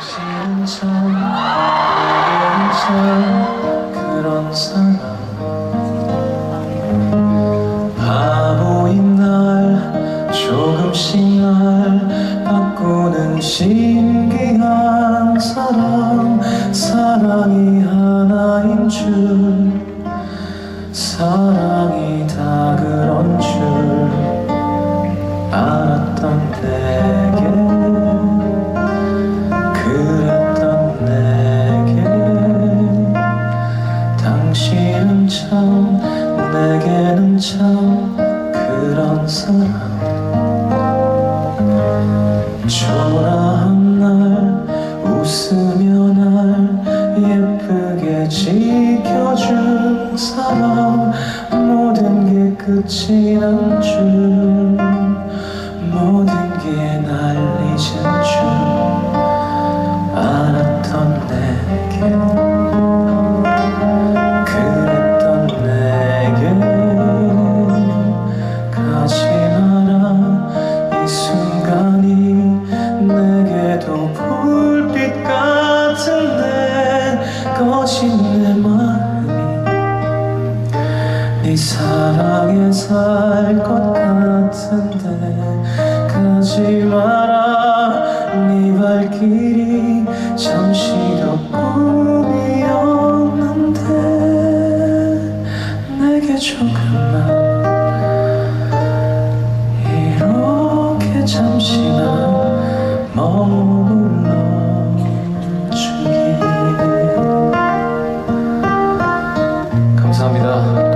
참 내게는 참 그런 사람 바보인 날 조금씩 날 바꾸는 신기한 사람 사랑이 하나인 줄 사랑이 다 그런 줄 끝이 난 줄 모든 게 날 잊은 줄 알았던 내게 그랬던 내게 가지 마라. 이 순간이 내게도 불빛 꺼진 내마 살 것 같은데. 가지 마라 네 발길이 잠시도 꿈이었는데. 내게 조금만 이렇게 잠시만 머물러 주길. 감사합니다.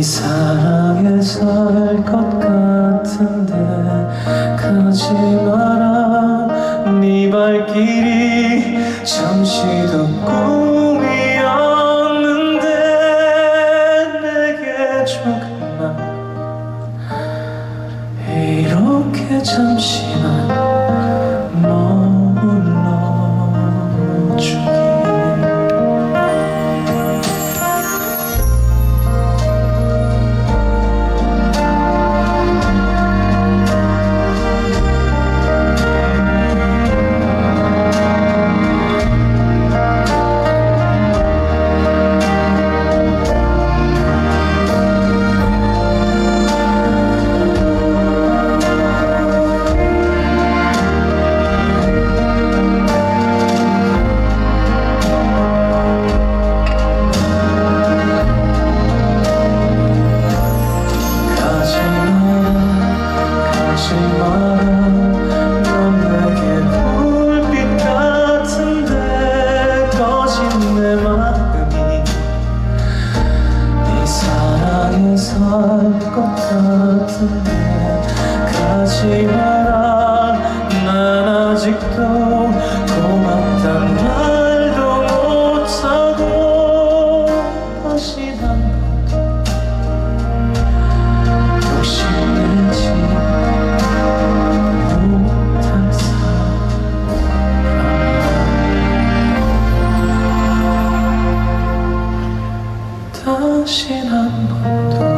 네 사랑에 살 것 같은데 가지 마라. 네 발길이 잠시도 꿈이었는데 내게 조금만. 이렇게 잠시만 아직도 고맙단 말도 못 하고 다시 한번더 욕심내지 못한 사람. 다시 한번